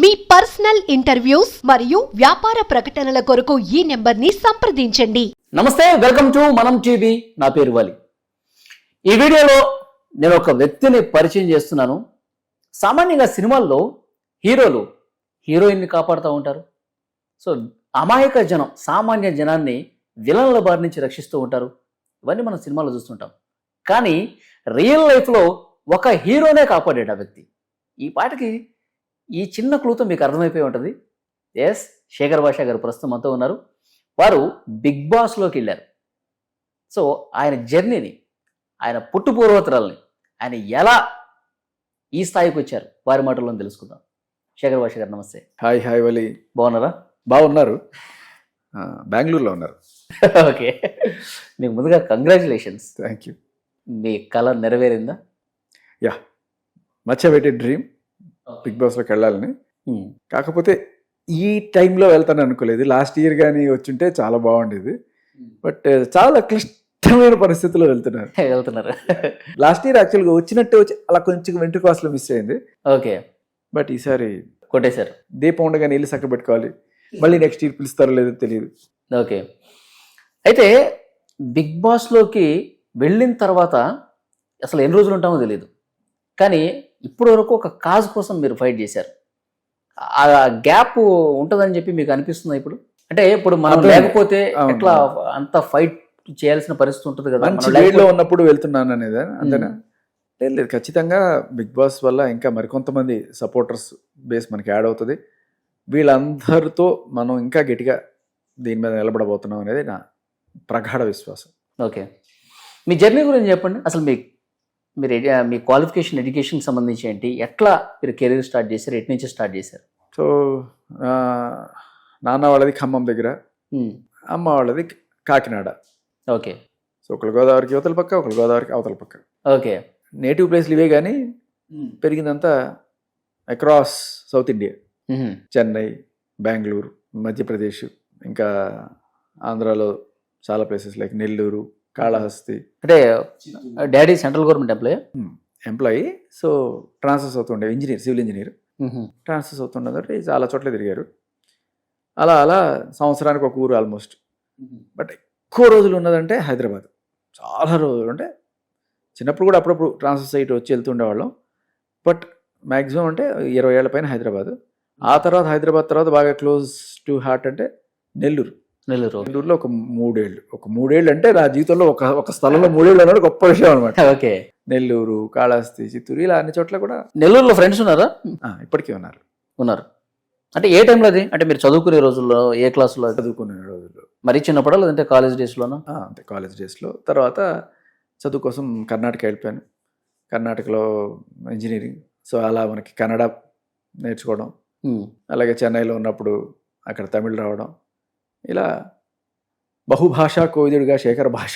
మీ personal interviews మరియు వ్యాపార ప్రకటనల కొరకు ఈ నెంబర్ని సంప్రదించండి. నమస్తే వెల్కమ్ టు మనం టీవీ. నా పేరు వాలి. ఈ వీడియోలో నేను ఒక వ్యక్తిని పరిచయం చేస్తున్నాను. సామాన్యంగా సినిమాల్లో హీరోలు హీరోయిన్ని కాపాడుతూ ఉంటారు. సో అమాయక జనం సామాన్య జనాన్ని విలన్ల బారి నుంచి రక్షిస్తూ ఉంటారు. ఇవన్నీ మనం సినిమాలో చూస్తుంటాం. కానీ రియల్ లైఫ్లో ఒక హీరోనే కాపాడాడు ఆ వ్యక్తి. ఈ పాటకి ఈ చిన్న క్లూతో మీకు అర్థమైపోయి ఉంటుంది. ఎస్ శేఖర్ భాష గారు ప్రస్తుతం అంతా ఉన్నారు. వారు బిగ్ బాస్లోకి వెళ్ళారు. సో ఆయన జర్నీని ఆయన పుట్టు పూర్వోత్తరాలని ఆయన ఎలా ఈ స్థాయికి వచ్చారు? వారి మాటల్లో తెలుసుకుందాం. శేఖర్ భాష గారు నమస్తే. Hi hi Vali. బాగున్నారా? బాగున్నారు. బెంగళూరులో ఉన్నారు. ఓకే. మీకు ముందుగా కంగ్రాచులేషన్స్ థ్యాంక్ యూ మీ కళ నెరవేరిందా? యా పెట్టి డ్రీమ్ బిగ్ బాస్లోకి వెళ్ళాలని. కాకపోతే ఈ టైంలో వెళ్తాను అనుకోలేదు. లాస్ట్ ఇయర్ కానీ వచ్చుంటే చాలా బాగుండేది. బట్ చాలా క్లిష్టమైన పరిస్థితుల్లో వెళ్తున్నారు. వెళ్తున్నారు. లాస్ట్ ఇయర్ యాక్చువల్గా వచ్చినట్టే వచ్చి అలా కొంచెం వెంట్రుకాసులో మిస్ అయింది. ఓకే. బట్ ఈసారి కొట్టేశారు. దీపం ఉండగా నీళ్ళు చక్క పెట్టుకోవాలి. మళ్ళీ నెక్స్ట్ ఇయర్ పిలుస్తారో లేదో తెలియదు. ఓకే. అయితే బిగ్ బాస్లోకి వెళ్ళిన తర్వాత అసలు ఎన్ని రోజులు ఉంటామో తెలియదు కానీ ఇప్పటి వరకు ఒక కాజ్ కోసం మీరు ఫైట్ చేశారు. ఆ గ్యాప్ ఉంటుందని చెప్పి మీకు అనిపిస్తుందా ఇప్పుడు? అంటే ఇప్పుడు మనం. లేకపోతే. ఎట్లా అంత ఫైట్ చేయాల్సిన పరిస్థితి ఉంటుంది కదా? మంచి ఉన్నప్పుడు వెళ్తున్నాను అనేది అంతేనా? లేదు లేదు. ఖచ్చితంగా బిగ్ బాస్ వల్ల ఇంకా మరికొంతమంది సపోర్టర్స్ బేస్ మనకి యాడ్ అవుతుంది. వీళ్ళందరితో మనం ఇంకా గట్టిగా దీని మీద నిలబడబోతున్నాం అనేది నా ప్రగాఢ విశ్వాసం. ఓకే. మీ జర్నీ గురించి చెప్పండి. అసలు మీ మీరు మీ క్వాలిఫికేషన్ ఎడ్యుకేషన్ సంబంధించి ఏంటి? ఎట్లా మీరు కెరీర్ స్టార్ట్ చేశారు? ఎటు నుంచి స్టార్ట్ చేశారు? సో నాన్న వాళ్ళది ఖమ్మం దగ్గర అమ్మ వాళ్ళది కాకినాడ. ఓకే. సో ఒకళ్ళు గోదావరికి అవతల పక్క ఒకళ్ళు గోదావరికి అవతల పక్క. ఓకే. నేటివ్ ప్లేస్లు ఇవే కానీ పెరిగిందంతా across south India. Chennai Bengaluru Madhya Pradesh ఇంకా ఆంధ్రాలో చాలా ప్లేసెస్ లైక్ నెల్లూరు కాళహస్తి. అంటే daddy central government employ? Employee. So transfers అవుతుండే ఇంజనీర్ సివిల్ ఇంజనీర్. ట్రాన్స్ఫర్స్ అవుతుండే చాలా చోట్ల తిరిగారు. అలా అలా సంవత్సరానికి ఒక ఊరు ఆల్మోస్ట్ బట్ ఎక్కువ రోజులు ఉన్నదంటే హైదరాబాద్. చాలా రోజులు అంటే చిన్నప్పుడు కూడా అప్పుడప్పుడు ట్రాన్స్ఫర్ సైట్ వచ్చి వెళ్తుండేవాళ్ళం. బట్ మ్యాక్సిమం అంటే ఇరవై ఏళ్ళ పైన హైదరాబాద్. ఆ తర్వాత హైదరాబాద్ తర్వాత బాగా క్లోజ్ టు హార్ట్ అంటే నెల్లూరు. నెల్లూరు. నెల్లూరులో ఒక మూడేళ్ళు. ఒక మూడేళ్ళు అంటే నా జీవితంలో ఒక ఒక స్థలంలో మూడేళ్ళు అన్నది గొప్ప విషయం అనమాట ఓకే. నెల్లూరు కాళహస్తి చిత్తూరు ఇలా అన్ని చోట్ల కూడా నెల్లూరులో ఫ్రెండ్స్ ఉన్నారా? ఇప్పటికీ ఉన్నారు. ఉన్నారు. అంటే ఏ టైంలో అది? అంటే మీరు చదువుకునే రోజుల్లో ఏ క్లాసులో చదువుకునే రోజుల్లో. మరీ చిన్నప్పుడా లేదంటే కాలేజ్ డేస్లోనా అంతే కాలేజ్ డేస్లో తర్వాత చదువు కోసం కర్ణాటక వెళ్ళిపోయాను. కర్ణాటకలో ఇంజనీరింగ్ సో అలా మనకి కన్నడ నేర్చుకోవడం. అలాగే చెన్నైలో ఉన్నప్పుడు అక్కడ తమిళ్ రావడం. ఇలా బహుభాషా కోవిదుడిగా శేఖర్ భాష.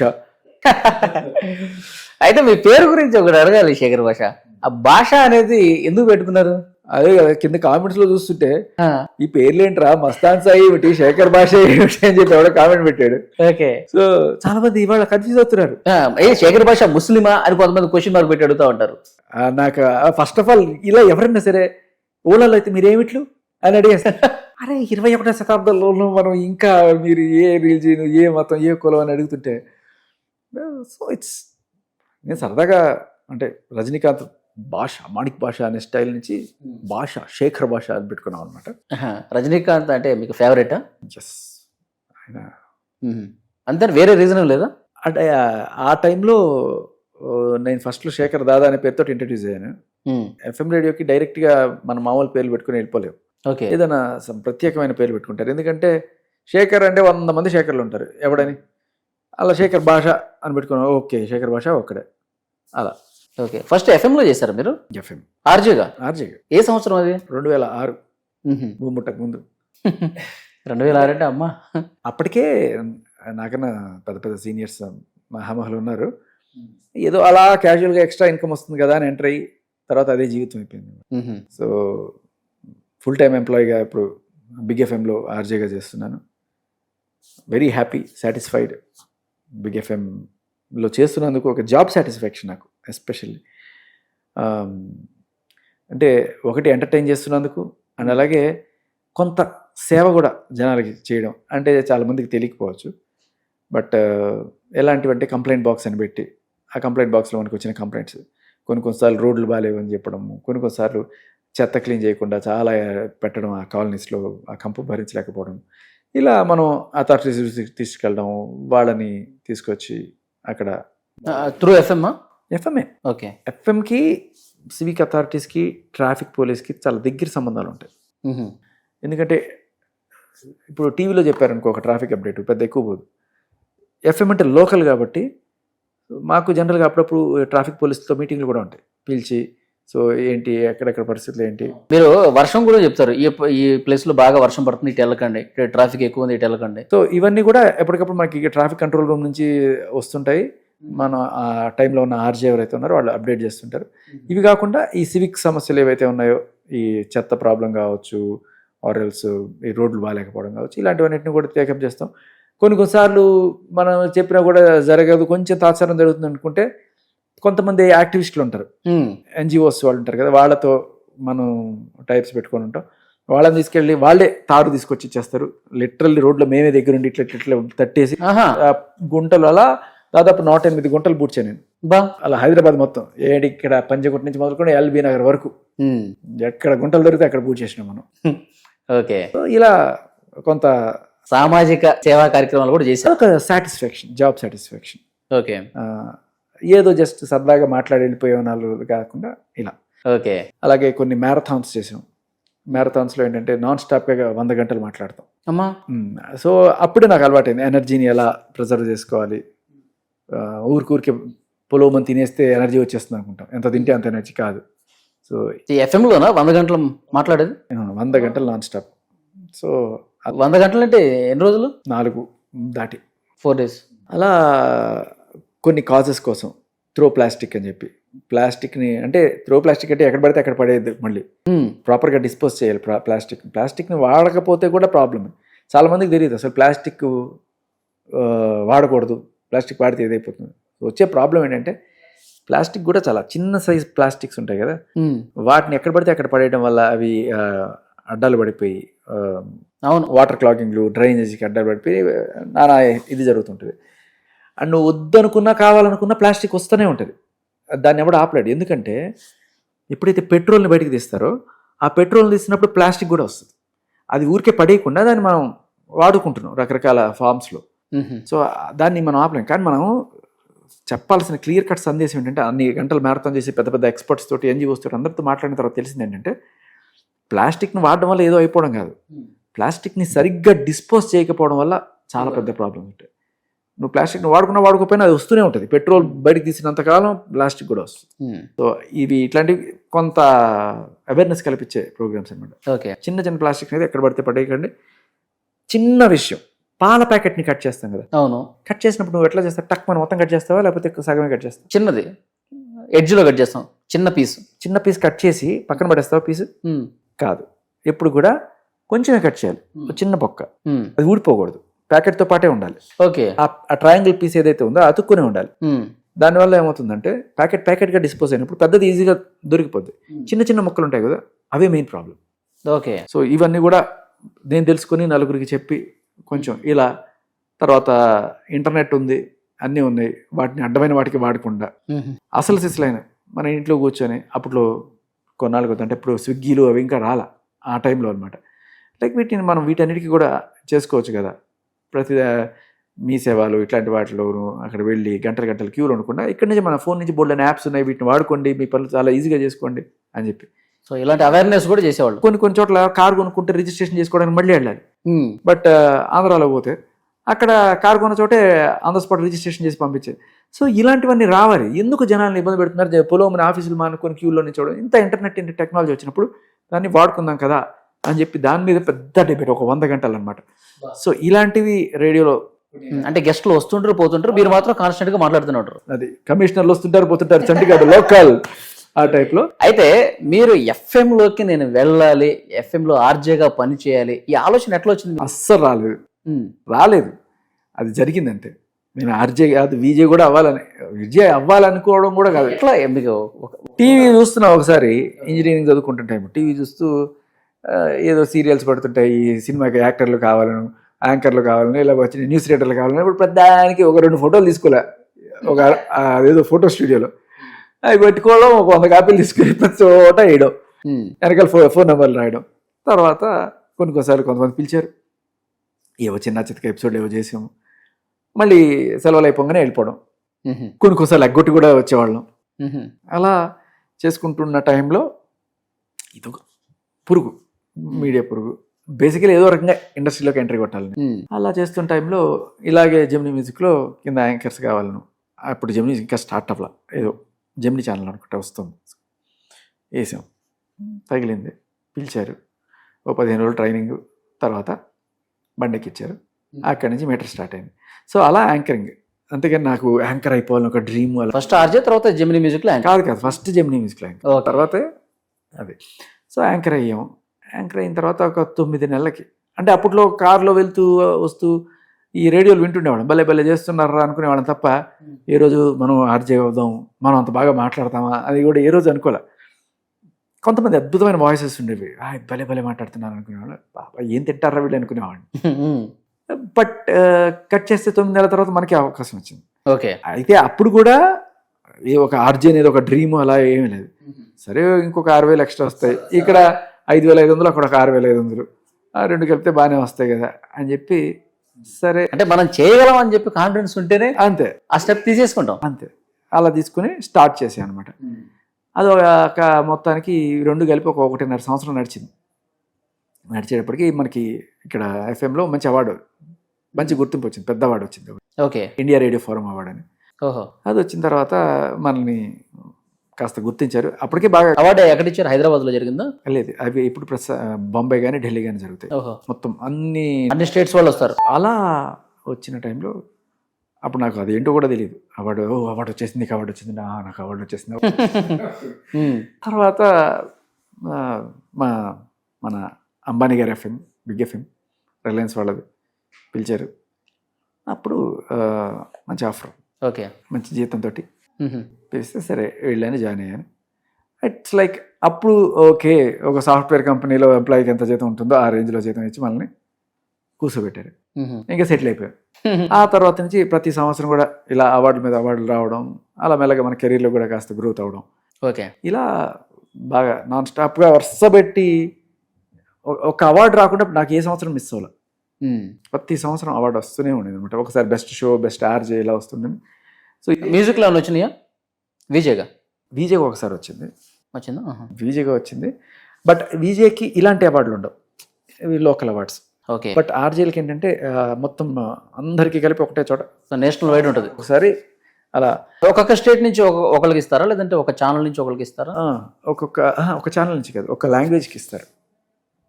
అయితే మీ పేరు గురించి ఒకటి అడగాలి శేఖర్ భాష. ఆ భాష అనేది ఎందుకు పెట్టుకున్నారు? అదే కదా కింద కామెంట్స్లో చూస్తుంటే ఈ పేర్లేంట్రా? మస్తాన్ సాయి ఏమిటి శేఖర్ భాష ఏమిటి అని చెప్పి ఎవడో కామెంట్ పెట్టాడు. ఓకే. సో చాలా మంది ఇవాళ కన్ఫ్యూజ్ అవుతున్నారు. ఏ శేఖర్ భాష ముస్లిమా అని కొంతమంది క్వశ్చన్ మార్క్ పెట్టి అడుగుతా ఉంటారు. నాకు ఫస్ట్ ఆఫ్ ఆల్ ఇలా ఎవరైనా సరే ఓలాలో అయితే మీరేమిట్లు? అని అడిగేస్తారు. అరే ఇరవై ఒకటో శతాబ్దంలో మనం ఇంకా మీరు ఏ రిలీజియన్ ఏ మతం ఏ కులం అని అడుగుతుంటే సో ఇట్స్ నేను సరదాగా అంటే రజనీకాంత్ భాష మాణిక్ భాష అనే స్టైల్ నుంచి భాష శేఖర్ భాష అని పెట్టుకున్నాం అనమాట రజనీకాంత్ అంటే మీకు ఫేవరెటా ఎస్ ఆయన అంతే వేరే రీజన్ లేదా? అంటే ఆ- టైంలో నేను ఫస్ట్లో శేఖర్ దాదా అనే పేరుతో ఇంట్రడ్యూస్ అయ్యాను. ఎఫ్ఎం రేడియోకి డైరెక్ట్గా మన మామూలు పేర్లు పెట్టుకుని వెళ్ళిపోలేము ఓకే. ఏదైనా ప్రత్యేకమైన పేర్లు పెట్టుకుంటారు. ఎందుకంటే శేఖర్ అంటే వంద మంది శేఖర్లు ఉంటారు. ఎవడని? అలా శేఖర్ భాష అని పెట్టుకున్నాం ఓకే శేఖర్ భాష ఒక్కడే. అలా. ఓకే. ఫస్ట్ FM లో చేశారా మీరు? ఎఫ్ఎం. ఆర్జేగా ఆర్జే ఏ సంవత్సరం అది? రెండు వేల ఆరు భూముట్టకు ముందు. రెండు వేల ఆరు అంటే అమ్మా. అప్పటికే నాకన్నా పెద్ద పెద్ద సీనియర్స్ మహామహులు ఉన్నారు. ఏదో అలా క్యాజువల్గా ఎక్స్ట్రా ఇన్కమ్ వస్తుంది కదా అని ఎంటర్ అయ్యి తర్వాత అదే జీవితం అయిపోయింది. సో ఫుల్ టైం ఎంప్లాయీగా ఇప్పుడు బిగ్ ఎఫ్ఎంలో ఆర్జేగా చేస్తున్నాను. వెరీ హ్యాపీ సాటిస్ఫైడ్ బిగ్ ఎఫ్ఎంలో చేస్తున్నందుకు ఒక జాబ్ సాటిస్ఫాక్షన్ నాకు ఎస్పెషల్లీ um, అంటే ఒకటి ఎంటర్టైన్ చేస్తున్నందుకు అండ్ అలాగే కొంత సేవ కూడా జనాలకి చేయడం అంటే చాలామందికి తెలియకపోవచ్చు. బట్ ఎలాంటివంటే కంప్లైంట్ బాక్స్ అని పెట్టి ఆ కంప్లైంట్ బాక్స్లో మనకు వచ్చిన కంప్లైంట్స్ కొన్ని కొన్నిసార్లు రోడ్లు బాగాలేవని చెప్పడము కొన్ని కొన్నిసార్లు చెత్త క్లీన్ చేయకుండా చాలా పెట్టడం ఆ కాలనీస్లో ఆ కంపు భరించలేకపోవడం. ఇలా మనం అథారిటీస్ తీసుకెళ్ళడం వాళ్ళని తీసుకొచ్చి అక్కడ త్రూ ఎఫ్ఎం ఎఫ్ఎంఏ. ఓకే. ఎఫ్ఎంకి సివిక్ అథారిటీస్కి ట్రాఫిక్ పోలీస్కి చాలా దగ్గర సంబంధాలు ఉంటాయి. ఎందుకంటే ఇప్పుడు టీవీలో చెప్పారనుకో ఒక ట్రాఫిక్ అప్డేట్ పెద్ద ఎక్కువ పోదు. ఎఫ్ఎం అంటే లోకల్ కాబట్టి మాకు జనరల్గా అప్పుడప్పుడు ట్రాఫిక్ పోలీస్తో మీటింగ్లు కూడా ఉంటాయి. పిలిచి సో ఏంటి ఎక్కడెక్కడ పరిస్థితులు ఏంటి? మీరు వర్షం కూడా చెప్తారు. ఈ ఈ ప్లేస్లో బాగా వర్షం పడుతుంది ఇటు వెళ్ళకండి. ట్రాఫిక్ ఎక్కువ ఉంది ఇటు వెళ్ళకండి. సో ఇవన్నీ కూడా ఎప్పటికప్పుడు మనకి ట్రాఫిక్ కంట్రోల్ రూమ్ నుంచి వస్తుంటాయి. మనం ఆ టైంలో ఉన్న ఆర్జే ఎవరైతే ఉన్నారో వాళ్ళు అప్డేట్ చేస్తుంటారు. ఇవి కాకుండా ఈ సివిక్ సమస్యలు ఏవైతే ఉన్నాయో ఈ చెత్త ప్రాబ్లం కావచ్చు ఆర్ఎల్స్ ఈ రోడ్లు బాగాలేకపోవడం కావచ్చు ఇలాంటివన్నిటిని కూడా టేకప్ చేస్తాం. కొన్ని కొన్నిసార్లు మనం చెప్పినా కూడా జరగదు కొంచెం తాత్సారం జరుగుతుంది అనుకుంటే కొంతమంది యాక్టివిస్టులు ఉంటారు. ఎన్జిఓస్ వాళ్ళు ఉంటారు కదా వాళ్ళతో మనం టైప్స్ పెట్టుకొని ఉంటాం. వాళ్ళని తీసుకెళ్ళి వాళ్ళే తారు తీసుకొచ్చి ఇచ్చేస్తారు. లిటరల్లీ రోడ్లో మేమే దగ్గర ఉండి ఇట్లా ఇట్లా తట్టేసి గుంటలు అలా దాదాపు నూట ఎనిమిది గుంటలు పూడ్చాను నేను. బా. అలా హైదరాబాద్ మొత్తం. ఏడు ఇక్కడ పంజగుట్ట నుంచి మొదలుకొని ఎల్బీ నగర్ వరకు. ఎక్కడ గుంటలు దొరికితే అక్కడ పూజ చేసినాం మనం ఓకే. ఇలా కొంత సామాజిక సేవా కార్యక్రమాలు కూడా చేశారు. ఒక సాటిస్ఫాక్షన్ జాబ్ సాటిస్ఫాక్షన్. ఓకే. ఏదో జస్ట్ సరదాగా మాట్లాడి వెళ్ళిపోయే వాళ్ళు కాకుండా ఇలా. ఓకే. అలాగే కొన్ని మ్యారథాన్స్ చేసాం. మ్యారథాన్స్లో ఏంటంటే నాన్ స్టాప్గా వంద గంటలు మాట్లాడతాం. అమ్మా! మ్మ్. సో అప్పుడే నాకు అలవాటైంది ఎనర్జీని ఎలా ప్రిజర్వ్ చేసుకోవాలి. ఊరికూరికే పొలోమని తినేస్తే ఎనర్జీ వచ్చేస్తుంది అనుకుంటాం. ఎంత తింటే అంత ఎనర్జీ కాదు. సో ఈ FM లోనా వంద గంటలు మాట్లాడేది? వంద గంటలు నాన్ స్టాప్ సో వంద గంటలు అంటే ఎన్ని రోజులు? నాలుగు దాటి. Four days. అలా కొన్ని కాజెస్ కోసం. త్రో ప్లాస్టిక్ అని చెప్పి. ప్లాస్టిక్ని అంటే త్రో ప్లాస్టిక్ అంటే ఎక్కడ పడితే అక్కడ పడేది మళ్ళీ. ప్రాపర్గా డిస్పోజ్ చేయాలి ప్లా- ప్లాస్టిక్ ప్లాస్టిక్ని వాడకపోతే కూడా ప్రాబ్లమ్ చాలా మందికి తెలియదు. అసలు ప్లాస్టిక్ వాడకూడదు. ప్లాస్టిక్ వాడితే ఏదైపోతుంది? వచ్చే ప్రాబ్లం ఏంటంటే ప్లాస్టిక్ కూడా చాలా చిన్న సైజ్ ప్లాస్టిక్స్ ఉంటాయి కదా. వాటిని ఎక్కడ పడితే అక్కడ పడేయడం వల్ల అవి అడ్డాలు పడిపోయి అవును. వాటర్ క్లాగింగ్లు డ్రైనేజీకి అడ్డాలు పడిపోయి నానా ఇది జరుగుతుంటుంది. అండ్ నువ్వు వద్దనుకున్నా కావాలనుకున్నా ప్లాస్టిక్ వస్తూనే ఉంటుంది. దాన్ని ఎవడు ఆపలేడు. ఎందుకంటే ఎప్పుడైతే పెట్రోల్ని బయటికి తీస్తారో ఆ పెట్రోల్ తీసినప్పుడు ప్లాస్టిక్ కూడా వస్తుంది. అది ఊరికే పడేయకుండా దాన్ని మనం వాడుకుంటున్నాం రకరకాల ఫార్మ్స్లో. మ్మ్. సో దాన్ని మనం ఆపలేం. కానీ మనం చెప్పాల్సిన క్లియర్ కట్ సందేశం ఏంటంటే అన్ని గంటలు మ్యారథాన్ చేసి పెద్ద పెద్ద ఎక్స్పర్ట్స్ తోటి ఎన్జిఓస్ తోటి అందరితో మాట్లాడిన తర్వాత తెలిసింది ఏంటంటే ప్లాస్టిక్ని వాడడం వల్ల ఏదో అయిపోవడం కాదు. ప్లాస్టిక్ని సరిగ్గా డిస్పోజ్ చేయకపోవడం వల్ల చాలా పెద్ద ప్రాబ్లం ఉంటాయి నువ్వు ప్లాస్టిక్ని వాడుకున్నా వాడుకోపోయినా అది వస్తూనే ఉంటుంది. పెట్రోల్ బయటికి తీసినంత కాలం ప్లాస్టిక్ కూడా వస్తుంది. మ్మ్. సో ఇవి ఇట్లాంటివి కొంత అవేర్నెస్ కల్పించే ప్రోగ్రామ్స్ అనమాట ఓకే చిన్న చిన్న ప్లాస్టిక్ అనేది ఎక్కడ పడితే పడేయకండి. చిన్న విషయం పాల ప్యాకెట్ని కట్ చేస్తాం కదా. అవును. కట్ చేసినప్పుడు నువ్వు ఎట్లా చేస్తావు? టక్ మనం మొత్తం కట్ చేస్తావా? లేకపోతే సగమే కట్ చేస్తావు? చిన్నది. ఎడ్జ్లో కట్ చేస్తాం. చిన్న పీస్ చిన్న పీస్ కట్ చేసి పక్కన పడేస్తావా పీసు కాదు. ఎప్పుడు కూడా కొంచెమే కట్ చేయాలి. ఒక చిన్న బొక్క. అది ఊడిపోకూడదు. ప్యాకెట్తో పాటే ఉండాలి. ఓకే. ఆ- ట్రయాంగిల్ పీస్ ఏదైతే ఉందో అతుక్కునే ఉండాలి. దానివల్ల ఏమవుతుందంటే ప్యాకెట్ ప్యాకెట్గా డిస్పోజ్ అయినప్పుడు పెద్దది ఈజీగా దొరికిపోద్ది. చిన్న చిన్న మొక్కలు ఉంటాయి కదా అవే మెయిన్ ప్రాబ్లం. ఓకే. సో ఇవన్నీ కూడా నేను తెలుసుకుని నలుగురికి చెప్పి కొంచెం ఇలా తర్వాత ఇంటర్నెట్ ఉంది అన్నీ ఉన్నాయి. వాటిని అడ్డమైన వాటికి వాడకుండా అసలు సిసలైన మన ఇంట్లో కూర్చొని అప్పట్లో కొన్నాళ్ళు అంటే ఇప్పుడు స్విగ్గీలు అవి ఇంకా రాలా ఆ టైంలో అనమాట లైక్ వీటిని మనం వీటన్నిటికీ కూడా చేసుకోవచ్చు కదా. ప్రతి మీ సేవలు ఇట్లాంటి వాటిలోను అక్కడ వెళ్ళి గంటల గంటలు క్యూలు ఉండకుండా ఇక్కడ నుంచి మన ఫోన్ నుంచి బోల్డ్ యాప్స్ ఉన్నాయి వీటిని వాడుకోండి మీ పనులు చాలా ఈజీగా చేసుకోండి అని చెప్పి. సో ఇలాంటి అవేర్నెస్ కూడా చేసేవాళ్ళు. కొన్ని కొన్ని చోట్ల కార్ కొనుక్కుంటే రిజిస్ట్రేషన్ చేసుకోవడానికి మళ్ళీ వెళ్ళాలి. బట్ ఆంధ్రాలో పోతే అక్కడ కార్ కొన్న చోటే ఆన్ ద స్పాట్ రిజిస్ట్రేషన్ చేసి పంపించేది సో ఇలాంటివన్నీ రావాలి. ఎందుకు జనాలను ఇబ్బంది పెడుతున్నారు? పొలం ఆఫీసులు మానుకొని క్యూలో నిల్చోవడం. ఇంత ఇంటర్నెట్ ఇంత టెక్నాలజీ వచ్చినప్పుడు దాన్ని వాడుకుందాం కదా. అని చెప్పి దాని మీద పెద్ద డిబేట్ ఒక వంద గంటలు అనమాట సో ఇలాంటివి రేడియోలో అంటే గెస్ట్లు వస్తుంటారు పోతుంటారు మీరు మాత్రం కాన్స్టెంట్గా మాట్లాడుతూనే ఉంటారు. అది కమిషనర్లు వస్తుంటారు పోతుంటారు చండీగఢ్ లోకల్ ఆ టైప్లో. అయితే మీరు ఎఫ్ఎం లోకి నేను వెళ్ళాలి ఎఫ్ఎం లో ఆర్జేగా పని చేయాలి ఈ ఆలోచన ఎట్లా వచ్చింది? అస్సలు రాలేదు. రాలేదు. అది జరిగిందంటే నేను ఆర్జే కాదు విజే కూడా అవ్వాలని విజయ్ అవ్వాలనుకోవడం కూడా కాదు. ఎట్లా మీకు ఒక- టీవీ చూస్తున్నా ఒకసారి ఇంజనీరింగ్ చదువుకుంటున్న టైం టీవీ చూస్తూ ఏదో సీరియల్స్ పడుతుంటాయి ఈ సినిమాకి యాక్టర్లు కావాలను యాంకర్లు కావాలని ఇలా వచ్చిన న్యూస్ రీడర్లు కావాలని ఇప్పుడు పెద్దానికి ఒక రెండు ఫోటోలు తీసుకోలే. ఒక అదేదో ఫోటో స్టూడియోలో. అవి పెట్టుకోవడం ఒక వంద కాపీలు తీసుకుని ప్రతి చోట వేయడం. వెనకాల ఫో ఫోన్ నెంబర్లు రాయడం. తర్వాత కొన్ని కొన్నిసార్లు కొంతమంది పిలిచారు. ఏవో చిన్న చితక ఎపిసోడ్ ఏవో చేసాము. మళ్ళీ సెలవులు అయిపోగానే వెళ్ళిపోవడం. కొన్ని కొన్నిసార్లు ఎగ్గొట్టి కూడా వచ్చేవాళ్ళం. అలా చేసుకుంటున్న టైంలో ఇదొక పురుగు. మీడియా పురుగు. బేసికలీ ఏదో రకంగా ఇండస్ట్రీలోకి ఎంట్రీ కొట్టాలని. అలా చేస్తున్న టైంలో ఇలాగే జెమినీ మ్యూజిక్లో కింద యాంకర్స్ కావాలను. అప్పుడు జెమినీ ఇంకా స్టార్ట్అప్లా ఏదో జెమినీ ఛానల్ అనుకుంటా వస్తుంది. వేసాం. తగిలింది. పిలిచారు. ఓ పదిహేను రోజులు ట్రైనింగ్ తర్వాత బండెక్కిచ్చారు అక్కడి నుంచి మీటర్ స్టార్ట్ అయింది. సో అలా యాంకరింగ్ అంతేగాని నాకు యాంకర్ అయిపోవాలని ఒక డ్రీమ్ అలా. ఫస్ట్ ఆర్జే తర్వాత జెమిని మ్యూజిక్లో యాంకర్. కాదు కాదు ఫస్ట్ జెమినీ మ్యూజిక్ యాంకర్. తర్వాతే అది. సో యాంకర్ అయ్యాం. యాంకర్ అయిన తర్వాత ఒక తొమ్మిది నెలలకి. అంటే అప్పట్లో కార్లో వెళ్తూ వస్తూ ఈ రేడియోలు వింటుండేవాళ్ళం. భలే భలే చేస్తున్నారా అనుకునేవాళ్ళం తప్ప ఏ రోజు మనం ఆర్జే అవుదాం మనం అంత బాగా మాట్లాడతామా అది కూడా ఏ రోజు అనుకోలే. కొంతమంది అద్భుతమైన వాయిసెస్ ఉండేవి. "ఆ, భలే భలే మాట్లాడుతున్నారు అనుకునేవాళ్ళు. బాబా ఏం తింటారా వీళ్ళు అనుకునేవాడిని బట్ కట్ చేస్తే తొమ్మిది నెలల తర్వాత మనకి అవకాశం వచ్చింది. ఓకే. అయితే అప్పుడు కూడా ఏ ఒక ఆర్జే అనేది ఒక డ్రీమ్ అలా ఏమీ లేదు. సరే ఇంకొక ఆరు వేలు ఎక్స్ట్రా వస్తాయి ఇక్కడ ఐదు వేల ఐదు వందలు అక్కడ ఒక ఆరు వేల ఐదు వందలు. ఆ రెండు కలిపితే బాగానే వస్తాయి కదా అని చెప్పి సరే. అంటే మనం చేయగలం అని చెప్పి కాన్ఫిడెన్స్ ఉంటేనే అంతే. ఆ స్టెప్ తీసేసుకుంటాం. అంతే. అలా తీసుకుని స్టార్ట్ చేసాను అనమాట అది ఒక మొత్తానికి రెండు కలిపి ఒక ఒకటిన్నర సంవత్సరం నడిచింది. నడిచేటప్పటికి మనకి ఇక్కడ ఎఫ్ఎంలో మంచి అవార్డు మంచి గుర్తింపు వచ్చింది పెద్ద అవార్డు వచ్చింది. Okay. India radio forum award అని. ఓహో. అది వచ్చిన తర్వాత మనల్ని కాస్త గుర్తించారు. అప్పటికే బాగా అవార్డు ఎక్కడ ఇచ్చారు హైదరాబాద్లో జరిగిందా? లేదు అవి ఇప్పుడు బొంబాయి కానీ ఢిల్లీ కానీ జరుగుతాయి. మొత్తం అన్ని అన్ని స్టేట్స్ వాళ్ళు వస్తారు. అలా వచ్చిన టైంలో అప్పుడు నాకు అది ఏంటో కూడా తెలియదు అవార్డు ఓ అవార్డు వచ్చేసింది నీకు అవార్డు వచ్చింది నా నాకు అవార్డు వచ్చేసింది. తర్వాత మా మన అంబానీ గారి ఎఫ్ఎం బిగ్ ఎఫ్ఎం రిలయన్స్ వాళ్ళది పిలిచారు. అప్పుడు మంచి ఆఫర్. ఓకే. మంచి జీతంతో పిలిస్తే సరే వెళ్ళాను జాయిన్ అయ్యాను ఇట్స్ లైక్ అప్పుడు ఓకే ఒక సాఫ్ట్వేర్ కంపెనీలో ఎంప్లాయీకి ఎంత జీతం ఉంటుందో ఆ రేంజ్లో జీతం ఇచ్చి మనల్ని కూర్చోబెట్టారు. ఉహు, ఇంకా సెటిల్ అయిపోయారు. ఆ తర్వాత నుంచి ప్రతి సంవత్సరం కూడా ఇలా అవార్డుల మీద అవార్డులు రావడం అలా మెల్లగా మన కెరీర్లో కూడా కాస్త గ్రోత్ అవ్వడం ఓకే. ఇలా బాగా నాన్ స్టాప్గా వరుస పెట్టి ఒ- ఒక అవార్డు రాకుండా నాకు ఏ సంవత్సరం మిస్ అవ్వాలి. ఉమ్. ప్రతి సంవత్సరం అవార్డు వస్తూనే ఉండేది అనమాట ఒకసారి బెస్ట్ షో బెస్ట్ ఆర్జే ఇలా వస్తుండే సో మ్యూజిక్లో ఏమైనా వచ్చినాయా? విజయ్గా వీజేగా ఒకసారి వచ్చింది. వచ్చిందా. వీజేగా వచ్చింది. బట్ వీజేకి ఇలాంటి అవార్డులు ఉండవు. ఇవి లోకల్ అవార్డ్స్ ఓకే బట్ ఆర్జేలకి ఏంటంటే మొత్తం అందరికీ కలిపి ఒకటే చోట. నేషనల్ వైడ్ ఉంటుంది. ఒకసారి అలా. ఒక్కొక్క స్టేట్ నుంచి ఒక ఒకరికి ఇస్తారా? లేదంటే ఒక ఛానల్ నుంచి ఒకరికి ఇస్తారా? ఒక్కొక్క ఒక ఛానల్ నుంచి కాదు ఒక లాంగ్వేజ్కి ఇస్తారు.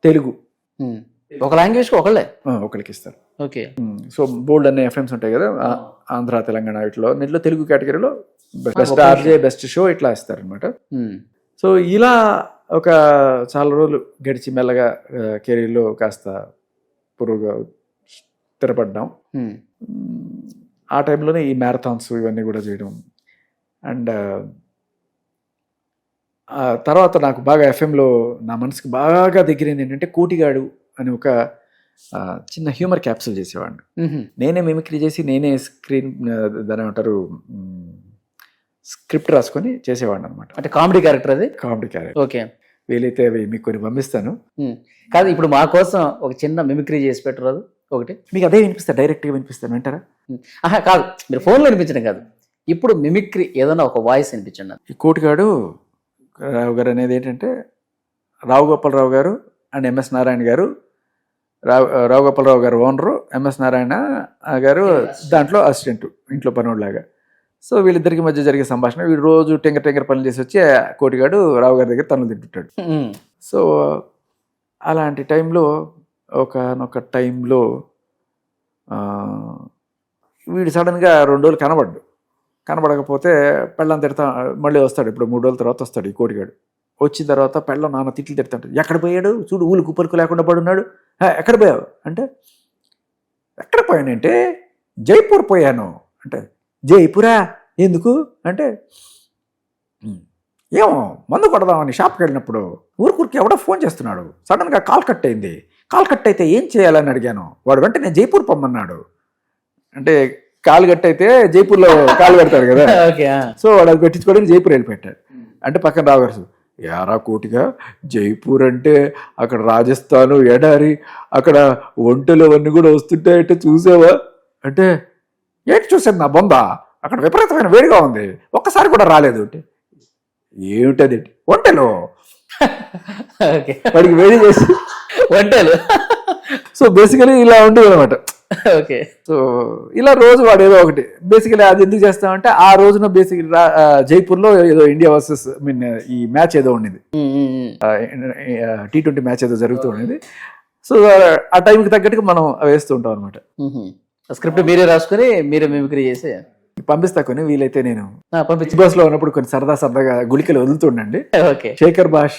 తెలుగు. ఉమ్. ఒక లాంగ్వేజ్కి ఒకళ్ళే ఒకరికి ఇస్తారు. ఓకే. సో బోల్డ్ అనే ఎఫ్ఎంస్ ఉంటాయి కదా ఆంధ్ర తెలంగాణ వీటిలో. దీంట్లో తెలుగు కేటగిరీలో బెస్ట్ ఆర్జే బెస్ట్ షో ఇట్లా ఇస్తారు అనమాట. సో ఇలా ఒక చాలా రోజులు గడిచి మెల్లగా కెరీర్లో కాస్త పురుగుగా స్థిరపడ్డాం. ఆ టైంలోనే ఈ మ్యారథాన్స్ ఇవన్నీ కూడా చేయడం. అండ్ తర్వాత నాకు బాగా ఎఫ్ఎంలో నా మనసుకి బాగా దగ్గరైంది ఏంటంటే కోటిగాడు అని ఒక చిన్న హ్యూమర్ క్యాప్సూల్ చేసేవాడిని. నేనే మిమిక్రీ చేసి నేనే స్క్రీన్ దాని ఏమంటారు స్క్రిప్ట్ రాసుకొని చేసేవాడిని అనమాట అంటే కామెడీ క్యారెక్టర్ అది? Comedy character. ఓకే. వీలైతే అవి మీకు కొన్ని పంపిస్తాను. కాదు ఇప్పుడు మా కోసం ఒక చిన్న మిమిక్రీ చేసి పెట్టరాదు ఒకటి. మీకు అదే వినిపిస్తా డైరెక్ట్గా వినిపిస్తాను వింటారా. ఆహా కాదు మీరు ఫోన్లో వినిపించడం కాదు. ఇప్పుడు మిమిక్రీ ఏదైనా ఒక వాయిస్ వినిపించండి. ఈ కోటిగాడు రావు గారు అనేది ఏంటంటే రావు గోపాలరావు గారు అండ్ ఎంఎస్ నారాయణ గారు రావు గోపాలరావు గారు ఓనరు ఎంఎస్ నారాయణ గారు దాంట్లో అసిస్టెంట్ ఇంట్లో పనివాడిలాగా సో వీళ్ళిద్దరికి మధ్య జరిగే సంభాషణ వీడు రోజు టెంగర్ టెంగర్ పనులు చేసి వచ్చి కోటిగాడు రావు గారి దగ్గర తనులు తింటుంటాడు. సో అలాంటి టైంలో ఒకనొక టైంలో వీడు సడన్గా రెండు రోజులు కనబడ్డు. కనబడకపోతే పెళ్ళం తిడతా మళ్ళీ వస్తాడు ఇప్పుడు మూడు రోజుల తర్వాత వస్తాడు ఈ కోటిగాడు. వచ్చిన తర్వాత పెళ్ళం నాన్న తిట్లు తిడతాడు. ఎక్కడ పోయాడు? చూడు ఊలు కుప్పరుకు లేకుండా పడున్నాడు. "హా, ఎక్కడ పోయావు? అంటే ఎక్కడ పోయానంటే జైపూర్ పోయాను. అంటే జైపురా? ఎందుకు? అంటే "ఉమ్, ఏమో మందు కొడదామని షాప్కి వెళ్ళినప్పుడు ఊరికూరికి ఎవడో ఫోన్ చేస్తున్నాడు. సడన్గా కాల్ కట్ అయింది. కాల్ కట్ అయితే ఏం చేయాలని అడిగాను. వాడు వెంటనే జైపూర్ పొమ్మన్నాడు. అంటే కాల్ కట్ అయితే జైపూర్లో కాల్ పెడతారు కదా. ఓకే సో వాడు అది పెట్టించుకోవడానికి జైపూర్ వెళ్ళిపెట్టాడు అంటే పక్కన రావు గారు యారా కోటిగా జైపూర్ అంటే అక్కడ రాజస్థాను ఎడారి అక్కడ ఒంటెలు అవన్నీ కూడా వస్తుంటాయంటే చూసావా? అంటే ఏంటి చూసాను నా బొంద? అక్కడ విపరీతమైన వేడిగా ఉంది. ఒక్కసారి కూడా రాలేదు అంటే. ఏమిటది? ఒంటెలు. వాడికి వేడి చేసి వంటలు సో బేసికలీ ఇలా ఉండేది అనమాట ఓకే. సో ఇలా రోజు వాడు ఏదో ఒకటి. బేసికలీ అది ఎందుకు చేస్తామంటే ఆ రోజున బేసిక్ జైపూర్లో ఏదో ఇండియా వర్సెస్ మీన్ ఈ మ్యాచ్ ఏదో ఉండింది. టీ ట్వంటీ మ్యాచ్ ఏదో జరుగుతూ ఉండేది. సో ఆ టైంకి తగ్గట్టుగా మనం వేస్తూ ఉంటాం అనమాట స్క్రిప్ట్ మీరే రాసుకొని మీరే మిమిక్రీ చేసి. పంపిస్తా కొన్ని వీలైతే నేను. పంపించి. బిగ్ బాస్లో ఉన్నప్పుడు కొన్ని సరదా సరదాగా గుళికలు వదులుతుండండి ఓకే. శేఖర్ భాష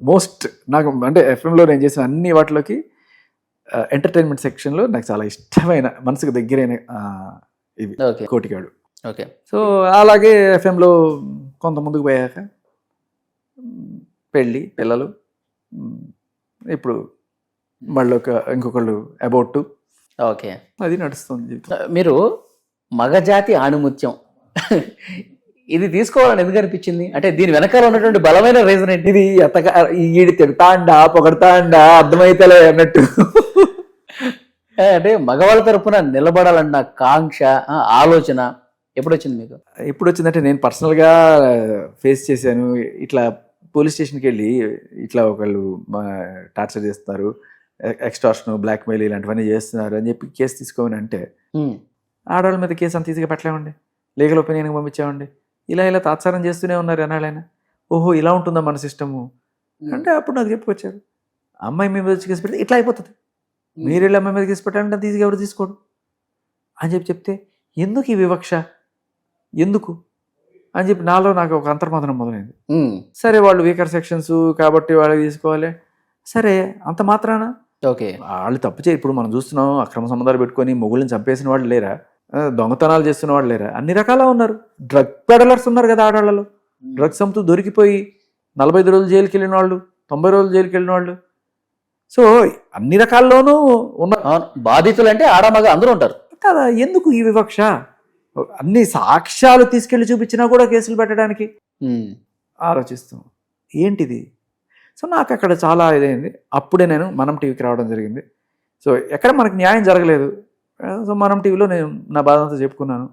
మోస్ట్ నాకు అంటే FM లో నేను చేసిన అన్ని వాటిలోకి ఎంటర్టైన్మెంట్ సెక్షన్లో నాకు చాలా ఇష్టమైన మనసుకు దగ్గరైన ఇవి ఓకే. కోటిగాడు. ఓకే. సో అలాగే ఎఫ్ఎంలో కొంత ముందుకు పోయాక పెళ్ళి పిల్లలు ఇప్పుడు మళ్ళీ ఒక ఇంకొకళ్ళు అబౌట్ ఓకే. అది నడుస్తుంది మీరు మగజాతి ఆణిముత్యం. ఇది తీసుకోవాలని ఎందుకు అనిపించింది? అంటే దీని వెనకాల ఉన్నటువంటి బలమైన రీజన్ ఏంటి? ఇది ఎత్తగా ఈడి తిడతాండా పొగడతాండా అర్థమైతలే అన్నట్టు. అంటే మగవాళ్ళ తరపున నిలబడాలన్న కాంక్ష ఆలోచన ఎప్పుడు వచ్చింది మీకు? ఎప్పుడు వచ్చిందంటే నేను పర్సనల్గా ఫేస్ చేశాను. ఇట్లా పోలీస్ స్టేషన్కి వెళ్ళి ఇట్లా ఒకళ్ళు టార్చర్ చేస్తున్నారు. ఎక్స్టార్షన్ బ్లాక్మెయిల్ ఇలాంటివన్నీ చేస్తున్నారు అని చెప్పి కేసు తీసుకోమని అంటే ఆడవాళ్ళ మీద కేసు అంత ఈజీగా పెట్టలేమండి. లీగల్ ఒపీనియన్కి పంపించామండి. ఇలా ఇలా తాత్సారం చేస్తూనే ఉన్నారు ఎన్నాళ్ళైనా. ఓహో ఇలా ఉంటుందా మన సిస్టము? అంటే అప్పుడు నాకు చెప్పుకొచ్చారు. అమ్మాయి మీ మీద కేసు పెడితే ఇట్లా అయిపోతుంది. మీరు వెళ్ళి అమ్మాయి మీద కేసు పెట్టాలంటే ఈజీగా ఎవరు తీసుకోడు అని చెప్పి చెప్తే ఎందుకు ఈ వివక్ష? ఎందుకు? అని చెప్పి నాలో నాకు ఒక అంతర్మాదనం మొదలైంది. సరే వాళ్ళు వీకర్ సెక్షన్స్ కాబట్టి వాళ్ళకి తీసుకోవాలి. సరే అంత మాత్రాన? ఓకే. వాళ్ళు తప్పు చేయ ఇప్పుడు మనం చూస్తున్నాం అక్రమ సంబంధాలు పెట్టుకొని మొగుళ్ళని చంపేసిన వాళ్ళు లేరా? దొంగతనాలు చేస్తున్న వాళ్ళు లేరా? అన్ని రకాల ఉన్నారు. డ్రగ్ పెడలర్స్ ఉన్నారు కదా ఆడవాళ్ళలో డ్రగ్స్ అమ్ముతూ దొరికిపోయి నలభై ఐదు రోజులు జైలుకి వెళ్ళిన వాళ్ళు తొంభై రోజులు జైలుకి వెళ్ళిన వాళ్ళు. సో అన్ని రకాల్లోనూ ఉన్నారు అవును. బాధితులు అంటే ఆడ మగ అందరూ ఉంటారు. కదా ఎందుకు ఈ వివక్ష? అన్ని సాక్ష్యాలు తీసుకెళ్ళి చూపించినా కూడా కేసులు పెట్టడానికి. ఆలోచిస్తాం. ఏంటిది? సో నాకు అక్కడ చాలా ఇదైంది. అప్పుడే నేను మనం టీవీకి రావడం జరిగింది. సో ఎక్కడ మనకి న్యాయం జరగలేదు. సో మనం టీవీలో నేను నా బాధ అంతా చెప్పుకున్నాను.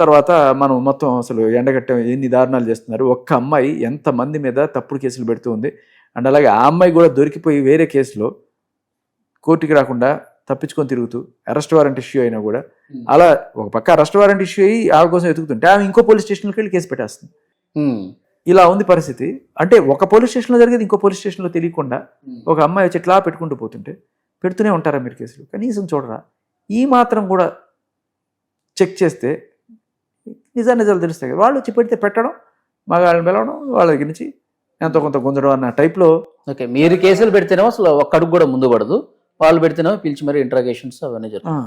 తర్వాత మనం మొత్తం అసలు ఎండగట్టే ఎన్ని దారుణాలు చేస్తున్నారు. ఒక్క అమ్మాయి ఎంతమంది మీద తప్పుడు కేసులు పెడుతూ ఉంది. అండ్ అలాగే ఆ అమ్మాయి కూడా దొరికిపోయి వేరే కేసులో కోర్టుకి రాకుండా తప్పించుకొని తిరుగుతూ అరెస్ట్ వారెంట్ ఇష్యూ అయినా కూడా అలా ఒక పక్క అరెస్ట్ వారెంట్ ఇష్యూ అయ్యి ఆమె కోసం వెతుకుతుంటే ఆమె ఇంకో పోలీస్ స్టేషన్కి వెళ్ళి కేసు పెట్టేస్తుంది. ఇలా ఉంది పరిస్థితి. అంటే ఒక పోలీస్ స్టేషన్లో జరిగేది ఇంకో పోలీస్ స్టేషన్లో తెలియకుండా ఒక అమ్మాయి వచ్చి ఇట్లా పెట్టుకుంటూ పోతుంటే పెడుతూనే ఉంటారా మీరు కేసులు? కనీసం చూడరా. ఈ మాత్రం కూడా చెక్ చేస్తే నిజా నిజాలు తెలుస్తాయి కదా. వాళ్ళు వచ్చి పెడితే పెట్టడం మగాళ్ళని పిలవడం వాళ్ళ దగ్గర నుంచి ఎంతో కొంత గుంజడం అన్న టైప్లో ఓకే మీరు కేసులు పెడితేనేమో అసలు ఒక్క అడుగు కూడా ముందు పడదు. వాళ్ళు పెడితేనేమో పిలిచి మరి ఇంట్రాగేషన్స్ అవన్నీ జరుగుతాయి.